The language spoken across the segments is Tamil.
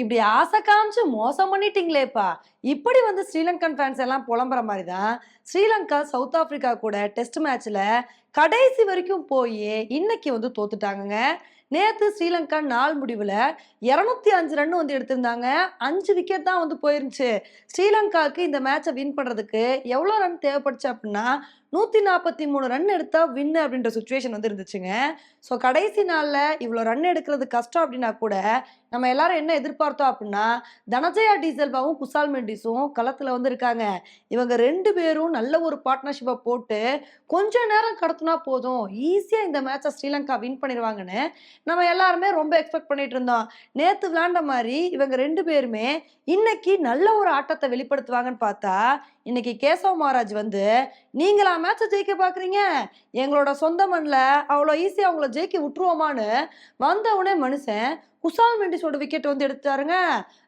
இப்படி ஆசை காமிச்சு மோசம் பண்ணிட்டீங்களேப்பா. இப்படி வந்து ஸ்ரீலங்கன் ஃபேன்ஸ் எல்லாம் புலம்புற மாதிரி தான் ஸ்ரீலங்கா சவுத் ஆப்பிரிக்கா கூட டெஸ்ட் மேட்ச்ல கடைசி வரைக்கும் போய் இன்னைக்கு வந்து தோத்துட்டாங்கங்க. நேற்று ஸ்ரீலங்கா நாள் முடிவில் இரநூத்தி அஞ்சு ரன் வந்து எடுத்திருந்தாங்க. அஞ்சு விக்கெட் தான் வந்து போயிருந்துச்சு. ஸ்ரீலங்காவுக்கு இந்த மேட்சை வின் பண்ணுறதுக்கு எவ்வளோ ரன் தேவைப்படுச்சு அப்படின்னா நூற்றி நாற்பத்தி மூணு ரன் எடுத்தா வின்னு அப்படின்ற சுச்சுவேஷன் வந்து இருந்துச்சுங்க ஸோ கடைசி நாளில் இவ்வளோ ரன் எடுக்கிறது கஷ்டம் அப்படின்னா கூட நம்ம எல்லாரும் என்ன எதிர்பார்த்தோம் அப்படின்னா தனஜயா டீசல்பாவும் குசால் மெண்டிஸும் களத்தில் வந்து இருக்காங்க இவங்க ரெண்டு பேரும் நல்ல ஒரு பார்ட்னர்ஷிப்பை போட்டு கொஞ்ச நேரம் கடத்தினா போதும். ஈஸியாக இந்த மேட்சை ஸ்ரீலங்கா வின் பண்ணிடுவாங்கன்னு நம்ம எல்லாருமே ரொம்ப எக்ஸ்பெக்ட் பண்ணிட்டு இருந்தோம். நேற்று விளாண்ட மாதிரி இவங்க ரெண்டு பேருமே இன்னைக்கு நல்ல ஒரு ஆட்டத்தை வெளிப்படுத்துவாங்கன்னு பார்த்தா இன்னைக்கு கேசவ் மகாராஜ் வந்து நீங்களா மேட்சை ஜெயிக்க பார்க்குறீங்க எங்களோட சொந்த மண்ணில் அவ்வளோ ஈஸியாக அவங்கள ஜெயிக்க விட்டுருவோமான்னு வந்தவுடனே மனுஷன் குசால் மெண்டிஸோட விக்கெட் வந்து எடுத்தாருங்க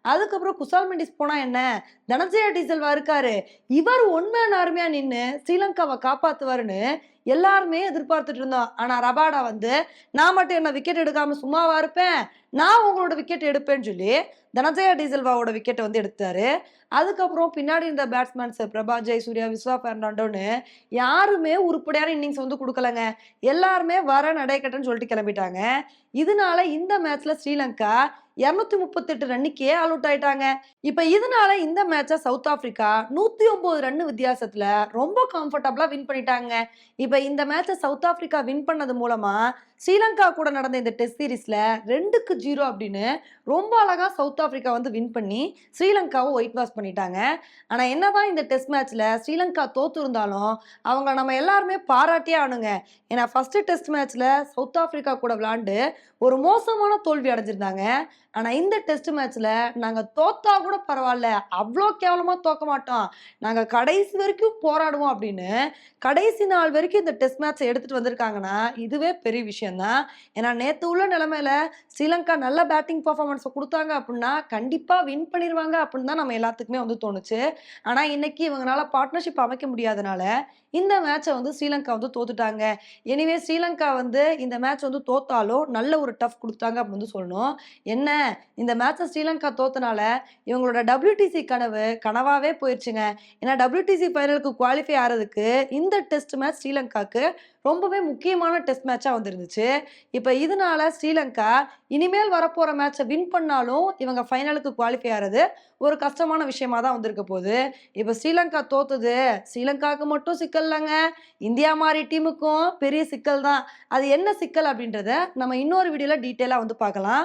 அதுக்கப்புறம் குசால் மெண்டிஸ் போனா என்ன? தனஜயா டீசல்வா இருக்காரு. இவர் உண்மையான அருமையா நின்று ஸ்ரீலங்காவை காப்பாத்துவாருன்னு எல்லாருமே எதிர்பார்த்துட்டு இருந்தோம். ஆனா ரபாடா வந்து நான் மட்டும் என்ன விக்கெட் எடுக்காம சும்மாவா இருப்பேன்? நான் உங்களோட விக்கெட் எடுப்பேன்னு சொல்லி தனஜயா டீசல்வாவோட விக்கெட்டை வந்து எடுத்தாரு அதுக்கப்புறம் பின்னாடி இருந்த பேட்ஸ்மேன்ஸ் பிரபா ஜெய் சூர்யா விஸ்வா பெர்னாண்டோன்னு யாருமே உருப்படியான இன்னிங்ஸ் வந்து கொடுக்கலங்க. எல்லாருமே வர நடைக்கட்டன்னு சொல்லிட்டு கிளம்பிட்டாங்க. இதனால இந்த மேட்ச்ல ஸ்ரீலங்கா శ్రీలంక இரநூத்தி முப்பத்தெட்டு ரன்னுக்கே ஆல் அவுட் ஆயிட்டாங்க. இப்ப இதனால இந்த மேட்சை சவுத் ஆப்பிரிக்கா நூத்தி ஒன்பது ரன் வித்தியாசத்துல ரொம்ப கம்ஃபர்டபுளா வின் பண்ணிட்டாங்க. இப்ப இந்த மேட்சை சவுத் ஆப்பிரிக்கா வின் பண்ணது மூலமா ஸ்ரீலங்கா கூட நடந்த இந்த டெஸ்ட் சீரீஸ்ல ரெண்டுக்கு ஜீரோ அப்படின்னு ரொம்ப அழகா சவுத் ஆப்பிரிக்கா வந்து வின் பண்ணி ஸ்ரீலங்காவை ஒயிட் வாஷ் பண்ணிட்டாங்க. ஆனா என்னதான் இந்த டெஸ்ட் மேட்ச்ல ஸ்ரீலங்கா தோத்து இருந்தாலும் அவங்க நம்ம எல்லாருமே பாராட்டியே ஆனுங்க. ஏன்னா ஃபர்ஸ்ட் டெஸ்ட் மேட்ச்ல சவுத் ஆப்பிரிக்கா கூட விளாண்டு ஒரு மோசமான தோல்வி அடைஞ்சிருந்தாங்க. ஆனால் இந்த டெஸ்ட் மேட்ச்சில் நாங்கள் தோத்தா கூட பரவாயில்ல அவ்வளோ கேவலமாக தோக்க மாட்டோம். நாங்கள் கடைசி வரைக்கும் போராடுவோம் அப்படின்னு கடைசி நாள் வரைக்கும் இந்த டெஸ்ட் மேட்ச்சை எடுத்துகிட்டு வந்திருக்காங்கன்னா இதுவே பெரிய விஷயம்தான். ஏன்னா நேற்று உள்ள நிலமையில ஸ்ரீலங்கா நல்ல பேட்டிங் பர்ஃபார்மன்ஸை கொடுத்தாங்க அப்படின்னா கண்டிப்பாக வின் பண்ணிடுவாங்க அப்படின்னு தான் நம்ம எல்லாத்துக்குமே வந்து தோணுச்சு. ஆனால் இன்னைக்கு இவங்களால பார்ட்னர்ஷிப் அமைக்க முடியாதனால இந்த மேட்சை வந்து ஸ்ரீலங்கா வந்து தோத்துட்டாங்க. எனிவே ஸ்ரீலங்கா வந்து இந்த மேட்ச் வந்து தோத்தாலும் நல்ல ஒரு டஃப் கொடுத்தாங்க அப்படின்னு வந்து சொல்லணும். என்ன இந்த மேட்சை ஸ்ரீலங்கா தோத்தனால இவங்களோட டபிள்யூடிசி கனவு கனவாவே போயிடுச்சுங்க ஏன்னா டபிள்யூடிசி ஃபைனலுக்கு குவாலிஃபை ஆகிறதுக்கு இந்த டெஸ்ட் மேட்ச் ஸ்ரீலங்காக்கு ரொம்பவே முக்கியமான டெஸ்ட் மேட்சாக வந்துருந்துச்சு. இப்போ இதனால ஸ்ரீலங்கா இனிமேல் வரப்போகிற மேட்சை வின் பண்ணாலும் இவங்க ஃபைனலுக்கு குவாலிஃபை ஆகிறது ஒரு கஷ்டமான விஷயமா தான் வந்திருக்க போகுது. இப்போ ஸ்ரீலங்கா தோத்துது. ஸ்ரீலங்காவுக்கு மட்டும் சிக்கல் இல்லைங்க. இந்தியா மாதிரி டீமுக்கும் பெரிய சிக்கல் தான். அது என்ன சிக்கல் அப்படின்றத நம்ம இன்னொரு வீடியோவில் டீட்டெயிலாக வந்து பார்க்கலாம்.